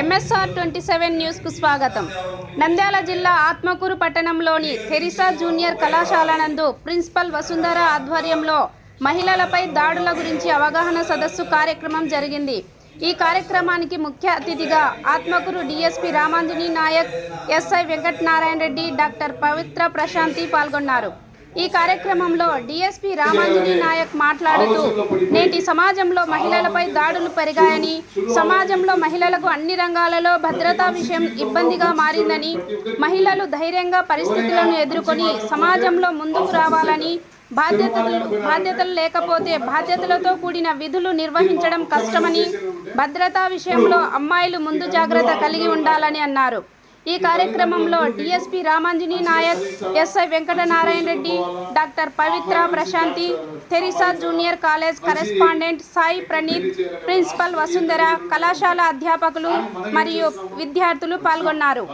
MSR twenty seven న్యూస్కు స్వాగతం. నంద్యాల జిల్లా ఆత్మకూరు పట్టణంలోని థెరిసా జూనియర్ కళాశాల నందు ప్రిన్సిపల్ వసుంధర ఆధ్వర్యంలో మహిళలపై దాడుల గురించి అవగాహన సదస్సు కార్యక్రమం జరిగింది. ఈ కార్యక్రమానికి ముఖ్య అతిథిగా Atmakur DSP Ramanjani Naik SI Venkatanarayana Reddy doctor Pavitra Prashanthi పాల్గొన్నారు. ఈ కార్యక్రమంలో డిఎస్పి రామాంజని నాయక్ మాట్లాడుతూ నేటి సమాజంలో మహిళలపై దాడులు పెరిగాయని సమాజంలో మహిళలకు అన్ని రంగాలలో భద్రతా విషయం ఇబ్బందిగా మారిందని మహిళలు ధైర్యంగా పరిస్థితులను ఎదుర్కొని సమాజంలో ముందుకు రావాలని బాధ్యతలు బాధ్యతలు లేకపోతే బాధ్యతలతో కూడిన విధులు నిర్వహించడం కష్టమని భద్రతా విషయంలో అమ్మాయిలు ముందు జాగ్రత్త కలిగి ఉండాలని అన్నారు. ఈ కార్యక్రమంలో DSP Ramanjani Naik SI Venkatanarayana Reddy doctor Pavitra Prashanthi Theresa junior college correspondent Sai Praneeth principal Vasundhara కళాశాల అధ్యాపకులు మరియు విద్యార్థులు పాల్గొన్నారు.